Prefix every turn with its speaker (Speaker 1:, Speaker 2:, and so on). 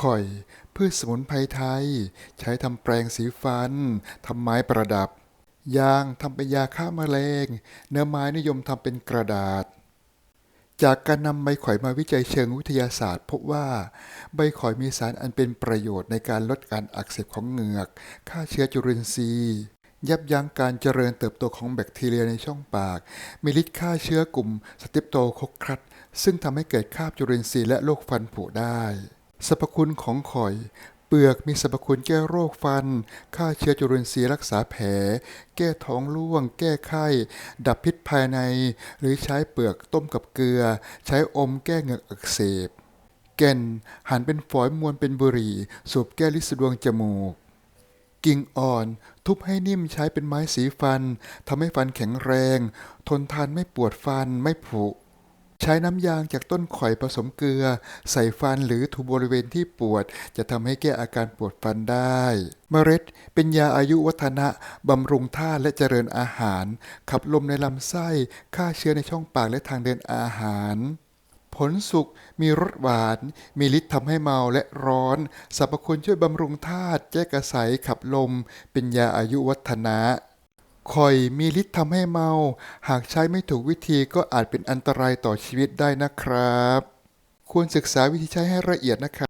Speaker 1: ข่อย พืชสมุนไพรไทย ใช้ทำแปรงสีฟันทำไม้ประดับ ยางทำเป็นยาฆ่าแมลง เนื้อไม้นิยมทำเป็นกระดาษ จากการนำใบข่อยมาวิจัยเชิงวิทยาศาสตร์ พบว่าใบข่อยมีสารอันเป็นประโยชน์ในการลดการอักเสบของเหงือก ฆ่าเชื้อจุลินทรีย์ยับยั้งการเจริญเติบโตของแบคทีเรียในช่องปาก มีฤทธิ์ฆ่าเชื้อกลุ่มสเตปโตโคคคัสซึ่งทำให้เกิดคราบจุลินทรีย์และโรคฟันผุได้ สรรพคุณของข่อย เปลือกมีสรรพคุณแก้โรคฟัน ฆ่าเชื้อจุลินทรีย์รักษาแผล แก้ท้องร่วง แก้ไข้ ดับพิษภายใน หรือใช้เปลือกต้มกับเกลือ ใช้อมแก้เหงือกอักเสบ แก่น หั่นเป็นฝอยมวนเป็นบุหรี่ สูบแก้ลิสดวงจมูก กิ่งอ่อน ทุบให้นิ่มใช้เป็นไม้สีฟันทำให้ฟันแข็งแรง ทนทานไม่ปวดฟันไม่ผุ ช้น้ำยางจากต้นข่อยผสมเกลือ ใส่ฟันหรือถูบริเวณที่ปวด จะทำให้แก้อาการปวดฟันได้ เมล็ดเป็นยาอายุวัฒนะบำรุงธาตุและเจริญอาหาร ขับลมในลำไส้ฆ่าเชื้อในช่องปากและทางเดินอาหารผลสุกมีรสหวาน มีฤทธิ์ทำให้เมาและร้อนสรรพคุณช่วยบำรุงธาตุแก้กระสายขับลม เป็นยาอายุวัฒนะ ข่อยมีฤทธิ์ทำให้เมา หากใช้ไม่ถูกวิธีก็อาจเป็นอันตรายต่อชีวิตได้นะครับ ควรศึกษาวิธีใช้ให้ละเอียดนะครับ